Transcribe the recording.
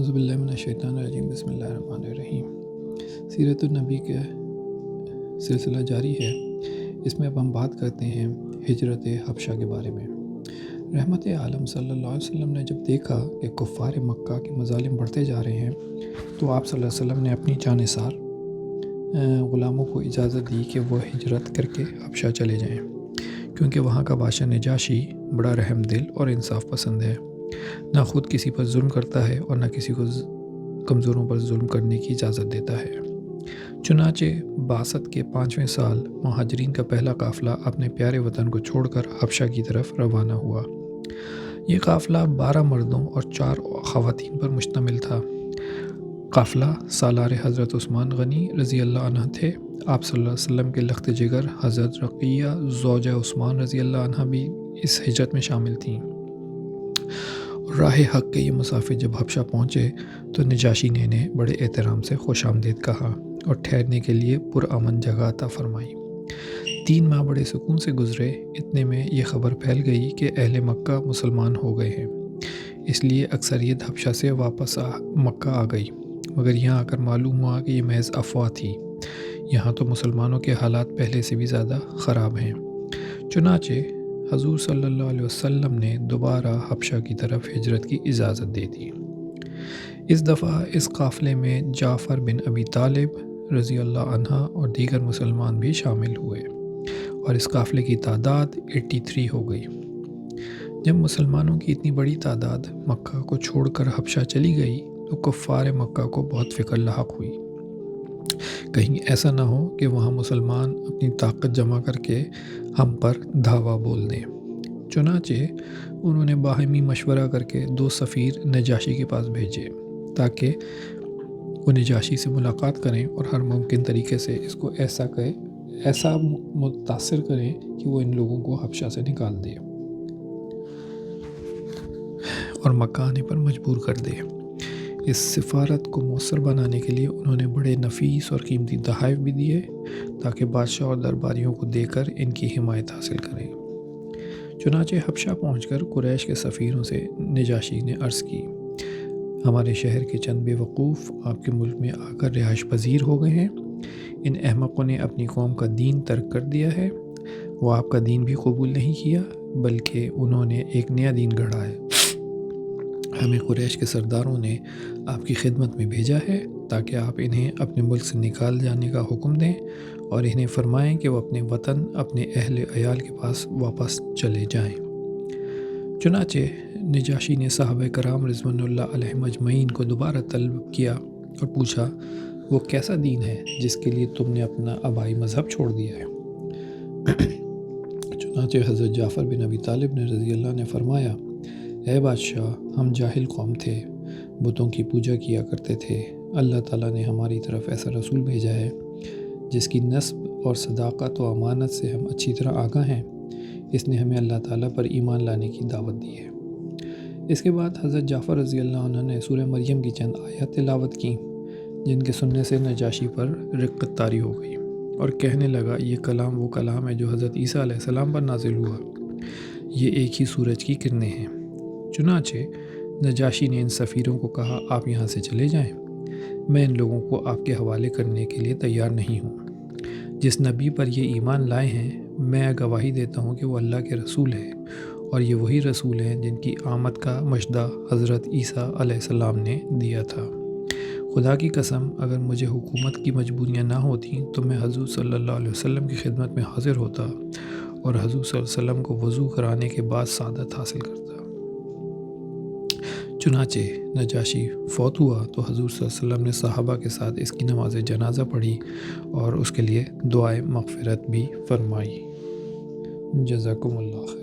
عزب اللہ من الشیطان الرجیم، بسم اللہ الرحمن الرحیم۔ سیرت النبی کا سلسلہ جاری ہے۔ اس میں اب ہم بات کرتے ہیں ہجرت حبشہ کے بارے میں۔ رحمت عالم صلی اللہ علیہ وسلم نے جب دیکھا کہ کفار مکہ کے مظالم بڑھتے جا رہے ہیں، تو آپ صلی اللہ علیہ وسلم نے اپنی جانثار غلاموں کو اجازت دی کہ وہ ہجرت کر کے حبشہ چلے جائیں۔ کیونکہ وہاں کا بادشاہ نجاشی بڑا رحم دل اور انصاف پسند ہے۔ نہ خود کسی پر ظلم کرتا ہے اور نہ کسی کو کمزوروں پر ظلم کرنے کی اجازت دیتا ہے۔ چنانچہ باسط کے پانچویں سال مہاجرین کا پہلا قافلہ اپنے پیارے وطن کو چھوڑ کر حبشہ کی طرف روانہ ہوا۔ یہ قافلہ بارہ مردوں اور چار خواتین پر مشتمل تھا۔ قافلہ سالار حضرت عثمان غنی رضی اللہ عنہ تھے۔ آپ صلی اللہ علیہ وسلم کے لخت جگر حضرت رقیہ زوجہ عثمان رضی اللہ عنہ بھی اس ہجرت میں شامل تھیں۔ راہ حق کے یہ مسافر جب حبشہ پہنچے تو نجاشی نے انہیں بڑے احترام سے خوش آمدید کہا اور ٹھہرنے کے لیے پرامن جگہ عطا فرمائی۔ تین ماہ بڑے سکون سے گزرے، اتنے میں یہ خبر پھیل گئی کہ اہل مکہ مسلمان ہو گئے ہیں۔ اس لیے اکثریت حبشہ سے واپس آ، مکہ آ گئی۔ مگر یہاں آ کر معلوم ہوا کہ یہ محض افواہ تھی۔ یہاں تو مسلمانوں کے حالات پہلے سے بھی زیادہ خراب ہیں۔ چنانچہ حضور صلی اللہ علیہ وسلم نے دوبارہ حبشہ کی طرف ہجرت کی اجازت دے دی۔ اس دفعہ اس قافلے میں جعفر بن ابی طالب رضی اللہ عنہ اور دیگر مسلمان بھی شامل ہوئے اور اس قافلے کی تعداد ایٹی تھری ہو گئی۔ جب مسلمانوں کی اتنی بڑی تعداد مکہ کو چھوڑ کر حبشہ چلی گئی تو کفار مکہ کو بہت فکر لاحق ہوئی۔ کہیں ایسا نہ ہو کہ وہاں مسلمان اپنی طاقت جمع کر کے ہم پر دھاوا بول دیں۔ چنانچہ انہوں نے باہمی مشورہ کر کے دو سفیر نجاشی کے پاس بھیجے تاکہ وہ نجاشی سے ملاقات کریں اور ہر ممکن طریقے سے اس کو ایسا کہے ایسا متاثر کریں کہ وہ ان لوگوں کو حبشہ سے نکال دے اور مکہ آنے پر مجبور کر دے۔ اس سفارت کو مؤثر بنانے کے لیے انہوں نے بڑے نفیس اور قیمتی تحائف بھی دیے تاکہ بادشاہ اور درباریوں کو دے کر ان کی حمایت حاصل کریں۔ چنانچہ حبشہ پہنچ کر قریش کے سفیروں سے نجاشی نے عرض کی، ہمارے شہر کے چند بے وقوف آپ کے ملک میں آ کر رہائش پذیر ہو گئے ہیں۔ ان احمقوں نے اپنی قوم کا دین ترک کر دیا ہے۔ وہ آپ کا دین بھی قبول نہیں کیا، بلکہ انہوں نے ایک نیا دین گڑھا ہے۔ ہمیں قریش کے سرداروں نے آپ کی خدمت میں بھیجا ہے تاکہ آپ انہیں اپنے ملک سے نکال جانے کا حکم دیں اور انہیں فرمائیں کہ وہ اپنے وطن، اپنے اہل عیال کے پاس واپس چلے جائیں۔ چنانچہ نجاشی نے صحابہ کرام رضوان اللہ علیہ مجمعین کو دوبارہ طلب کیا اور پوچھا، وہ کیسا دین ہے جس کے لیے تم نے اپنا آبائی مذہب چھوڑ دیا ہے؟ چنانچہ حضرت جعفر بن ابی طالب نے رضی اللہ نے فرمایا اے بادشاہ، ہم جاہل قوم تھے، بتوں کی پوجا کیا کرتے تھے۔ اللہ تعالیٰ نے ہماری طرف ایسا رسول بھیجا ہے، جس کی نصب اور صداقت و امانت سے ہم اچھی طرح آگاہ ہیں۔ اس نے ہمیں اللہ تعالیٰ پر ایمان لانے کی دعوت دی ہے۔ اس کے بعد حضرت جعفر رضی اللہ عنہ نے سورہ مریم کی چند آیات تلاوت کیں جن کے سننے سے نجاشی پر رقت تاری ہو گئی۔ اور کہنے لگا، یہ کلام وہ کلام ہے جو حضرت عیسیٰ علیہ السلام پر نازل ہوا۔ یہ ایک ہی سورج کی کرنیں ہیں۔ چنانچہ نجاشی نے ان سفیروں کو کہا، آپ یہاں سے چلے جائیں۔ میں ان لوگوں کو آپ کے حوالے کرنے کے لیے تیار نہیں ہوں۔ جس نبی پر یہ ایمان لائے ہیں، میں گواہی دیتا ہوں کہ وہ اللہ کے رسول ہیں اور یہ وہی رسول ہیں جن کی آمد کا مشدہ حضرت عیسیٰ علیہ السلام نے دیا تھا۔ خدا کی قسم، اگر مجھے حکومت کی مجبوریاں نہ ہوتیں تو میں حضور صلی اللہ علیہ وسلم کی خدمت میں حاضر ہوتا اور حضور صلی اللہ علیہ وسلم کو وضو کرانے کے بعد سعادت حاصل کرتا۔ چنانچہ نجاشی فوت ہوا تو حضور صلی اللہ علیہ وسلم نے صحابہ کے ساتھ اس کی نماز جنازہ پڑھی اور اس کے لیے دعائیں مغفرت بھی فرمائی۔ جزاکم اللہ خیر۔